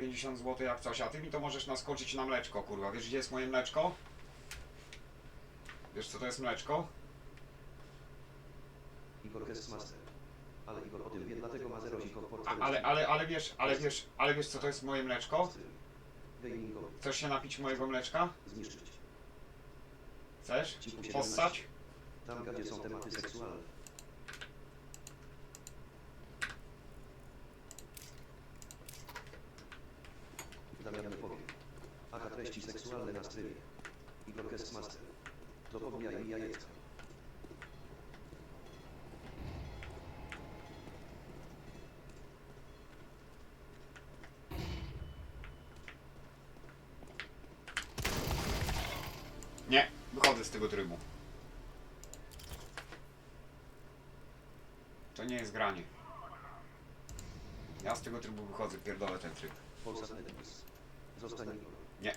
moje 50 zł jak coś, a ty mi to możesz naskoczyć na mleczko, kurwa. Wiesz gdzie jest moje mleczko? Wiesz co to jest mleczko? Igor Kessmaster. Ale Igor o tym wie, dlatego ma zero ziko w A, portfelu. ale, ale, ale wiesz, ale wiesz, ale wiesz co to jest moje mleczko? Gamingowi. Chcesz się napić mojego mleczka? Zniszczyć. Chcesz? Cichu 17. Possać? Tam, gdzie są tematy seksualne. Damian powiem. Aka treści seksualne na streamie. Igor Kessmaster. To pobijaj mi jajeczka. Nie, wychodzę z tego trybu. To nie jest granie. Ja z tego trybu wychodzę, pierdolę ten tryb. Polsat Netflix. Zostań. Nie,